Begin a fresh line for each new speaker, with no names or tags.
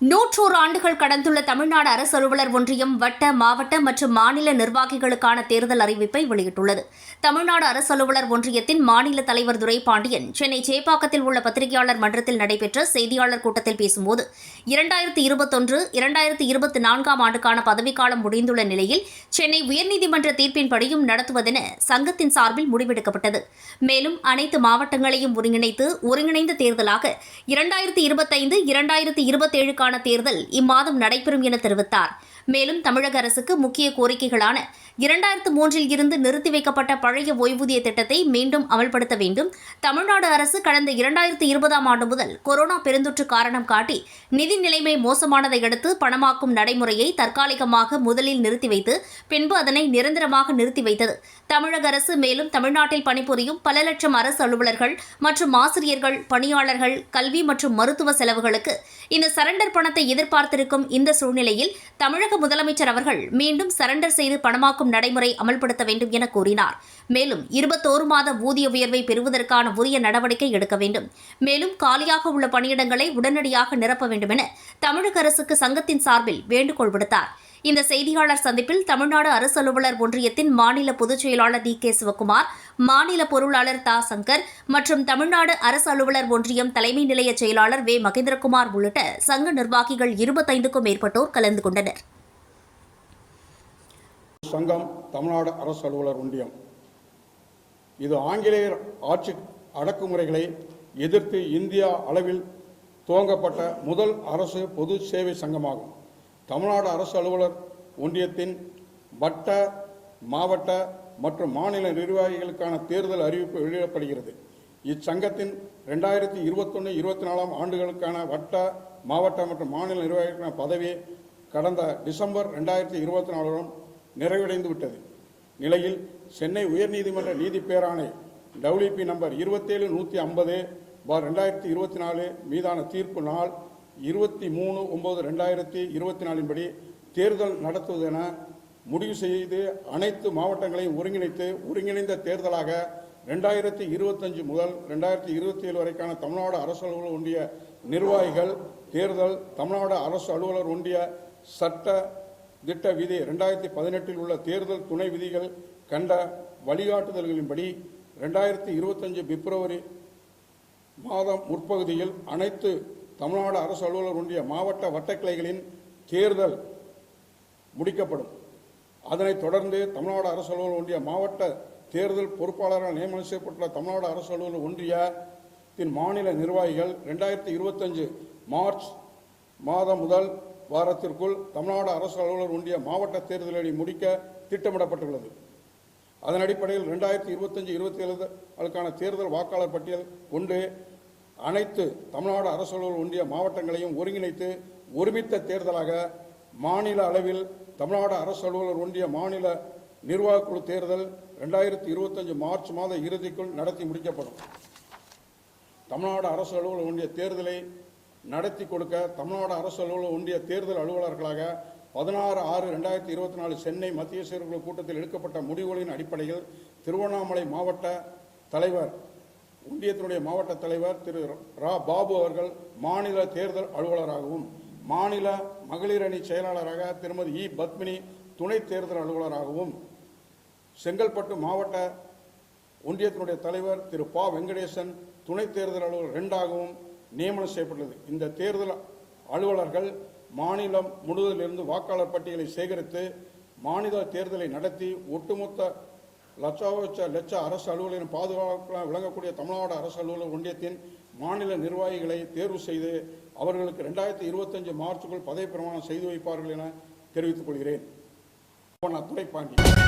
நூற்றோரு ஆண்டுகள் கடந்துள்ள தமிழ்நாடு அரசு அலுவலர் ஒன்றியம் வட்ட மாவட்ட மற்றும் மாநில நிர்வாகிகளுக்கான தேர்தல் அறிவிப்பை வெளியிட்டுள்ளது. தமிழ்நாடு அரசு அலுவலர் ஒன்றியத்தின் மாநில தலைவர் துரைபாண்டியன் சென்னை சேப்பாக்கத்தில் உள்ள பத்திரிகையாளர் மன்றத்தில் நடைபெற்ற செய்தியாளர் கூட்டத்தில் பேசும்போது இரண்டாயிரத்தி இருபத்தொன்று இரண்டாயிரத்தி இருபத்தி நான்காம் ஆண்டுக்கான பதவிக்காலம் முடிந்துள்ள நிலையில் சென்னை உயர்நீதிமன்ற தீர்ப்பின்படியும் நடத்துவதென சங்கத்தின் சார்பில் முடிவெடுக்கப்பட்டது. மேலும் அனைத்து மாவட்டங்களையும் ஒருங்கிணைத்து ஒருங்கிணைந்த தேர்தலாக இரண்டாயிரத்தி இருபத்தைந்து இரண்டாயிரத்தி இருபத்தேழுக்கான தேர்தல் இம்மாதம் நடைபெறும் என தெரிவித்தார். மேலும் தமிழக அரசுக்கு முக்கிய கோரிக்கைகளான இரண்டாயிரத்து மூன்றில் இருந்து நிறுத்தி வைக்கப்பட்ட பழைய ஓய்வூதிய திட்டத்தை மீண்டும் அமல்படுத்த வேண்டும். தமிழ்நாடு அரசு கடந்த இரண்டாயிரத்து இருபதாம் ஆண்டு முதல் கொரோனா பெருந்தொற்று காரணம் காட்டி நிதி நிலைமை மோசமானதை அடுத்து பணமாக்கும் நடைமுறையை தற்காலிகமாக முதலில் நிறுத்தி வைத்து பின்பு அதனை நிரந்தரமாக நிறுத்தி வைத்தது. தமிழக அரசு மேலும் தமிழ்நாட்டில் பணிபுரியும் பல லட்சம் அரசு அலுவலர்கள் மற்றும் ஆசிரியர்கள் பணியாளர்கள் கல்வி மற்றும் மருத்துவ செலவுகளுக்கு இந்த சரண்டர் பணத்தை எதிர்பார்த்திருக்கும் இந்த சூழ்நிலையில் தமிழக முதலமைச்சர் அவர்கள் மீண்டும் சரண்டர் செய்து பணமாக்கும் நடைமுறை அமல்படுத்த வேண்டும் என கூறினார். மேலும் இருபத்தோரு மாத ஊதிய உயர்வை பெறுவதற்கான உரிய நடவடிக்கை எடுக்க வேண்டும். மேலும் காலியாக உள்ள பணியிடங்களை உடனடியாக நிரப்ப வேண்டும் என தமிழக அரசுக்கு சங்கத்தின் சார்பில் வேண்டுகோள் விடுத்தார். இந்த செய்தியாளர் சந்திப்பில் தமிழ்நாடு அரசு அலுவலர் ஒன்றியத்தின் மாநில பொதுச் செயலாளர் டி கே சிவக்குமார் மாநில பொருளாளர் தா சங்கர் மற்றும் தமிழ்நாடு அரசு அலுவலர் ஒன்றியம் தலைமை நிலைய செயலாளர் வே மகேந்திரகுமார் உள்ளிட்ட சங்க நிர்வாகிகள் இருபத்தைந்துக்கும் மேற்பட்டோர் கலந்து கொண்டனர்.
சங்கம் தமிழ்நாடு அரசு அலுவலர் ஒன்றியம். இது ஆங்கிலேயர் ஆட்சி அடக்குமுறைகளை எதிர்த்து இந்தியா அளவில் துவங்கப்பட்ட முதல் அரசு பொது சேவை சங்கமாகும். தமிழ்நாடு அரசு அலுவலர் ஒன்றியத்தின் வட்ட மாவட்ட மற்றும் மாநில நிர்வாகிகளுக்கான தேர்தல் அறிவிப்பு வெளியிடப்படுகிறது. இச்சங்கத்தின் ரெண்டாயிரத்தி இருபத்தொன்று இருபத்தி நாலாம் ஆண்டுகளுக்கான வட்ட மாவட்ட மற்றும் மாநில நிர்வாகிகளுக்கான பதவி கடந்த டிசம்பர் ரெண்டாயிரத்தி இருபத்தி நாலுடன் நிறைவடைந்து விட்டது. நிலையில் சென்னை உயர்நீதிமன்ற நீதி பேராணை டபிள்யூபி நம்பர் இருபத்தேழு நூற்றி ஐம்பது பார் ரெண்டாயிரத்தி இருபத்தி நாலு மீதான தீர்ப்பு நாள் இருபத்தி மூணு ஒம்பது ரெண்டாயிரத்தி இருபத்தி நாலின்படி தேர்தல் நடத்துவதென முடிவு செய்து அனைத்து மாவட்டங்களையும் ஒருங்கிணைத்து ஒருங்கிணைந்த தேர்தலாக ரெண்டாயிரத்தி இருபத்தஞ்சு முதல் ரெண்டாயிரத்தி இருபத்தி ஏழு வரைக்கான தமிழ்நாடு அரசு அலுவலர் ஒன்றிய நிர்வாகிகள் தேர்தல் தமிழ்நாடு அரசு அலுவலர் ஒன்றிய சட்ட திட்ட விதி ரெண்டாயிரத்தி பதினெட்டில் உள்ள தேர்தல் துணை விதிகள் கண்ட வழிகாட்டுதல்களின்படி ரெண்டாயிரத்தி இருபத்தஞ்சு பிப்ரவரி மாதம் முற்பகுதியில் அனைத்து தமிழ்நாடு அரசு அலுவலர் ஒன்றிய மாவட்ட வட்டக்கிளைகளின் தேர்தல் முடிக்கப்படும். அதனைத் தொடர்ந்து தமிழ்நாடு அரசு அலுவலர் ஒன்றிய மாவட்ட தேர்தல் பொறுப்பாளராக நியமனம் செய்யப்பட்டுள்ள தமிழ்நாடு அரசு அலுவலர் ஒன்றியத்தின் மாநில நிர்வாகிகள் ரெண்டாயிரத்தி இருபத்தஞ்சு மார்ச் மாதம் முதல் வாரத்திற்குள் தமிழ்நாடு அரசு அலுவலர் ஒன்றிய மாவட்ட தேர்தலை முடிக்க திட்டமிடப்பட்டுள்ளது. அதன் அடிப்படையில் ரெண்டாயிரத்தி இருபத்தஞ்சு இருபத்தி ஏழுக்கான தேர்தல் வாக்காளர் பட்டியல் கொண்டு அனைத்து தமிழ்நாடு அரசு அலுவலர் ஒன்றிய மாவட்டங்களையும் ஒருங்கிணைத்து ஒருமித்த தேர்தலாக மாநில அளவில் தமிழ்நாடு அரசு அலுவலர் ஒன்றிய மாநில நிர்வாகக்குழு தேர்தல் ரெண்டாயிரத்தி இருபத்தஞ்சு மார்ச் மாத இறுதிக்குள் நடத்தி முடிக்கப்படும். தமிழ்நாடு அரசு அலுவலர் ஒன்றிய தேர்தலை நடத்தி கொடுக்க தமிழ்நாடு அரசு அலுவலர் ஒன்றிய தேர்தல் அலுவலர்களாக பதினாறு ஆறு ரெண்டாயிரத்தி இருபத்தி நாலு சென்னை மத்திய செயற்குழு கூட்டத்தில் எடுக்கப்பட்ட முடிவுகளின் அடிப்படையில் திருவண்ணாமலை மாவட்ட தலைவர் ஒன்றியத்தினுடைய மாவட்ட தலைவர் திரு ரா பாபு அவர்கள் மாநில தேர்தல் அலுவலராகவும் மாநில மகளிர் அணி செயலாளராக திருமதி இ. பத்மினி துணை தேர்தல் அலுவலராகவும் செங்கல்பட்டு மாவட்ட ஒன்றியத்தினுடைய தலைவர் திரு பா. வெங்கடேசன் துணை தேர்தல் அலுவலர் ரெண்டாகவும் நியமனம் செய்யப்பட்டுள்ளது இந்த தேர்தல் அலுவலர்கள் மாநிலம் முழுவதிலிருந்து வாக்காளர் பட்டியலை சேகரித்து மாநில தேர்தலை நடத்தி ஒட்டுமொத்த லட்சாவச்ச லட்ச அரசு அலுவலரின் பாதுகாப்பாக விளங்கக்கூடிய தமிழ்நாடு அரசு அலுவலர் ஒன்றியத்தின் மாநில நிர்வாகிகளை தேர்வு செய்து அவர்களுக்கு ரெண்டாயிரத்தி இருபத்தஞ்சு மார்ச்சுக்குள் பதவி பிரமாணம் செய்து வைப்பார்கள் என தெரிவித்துக் கொள்கிறேன். துரைப்பாண்டி.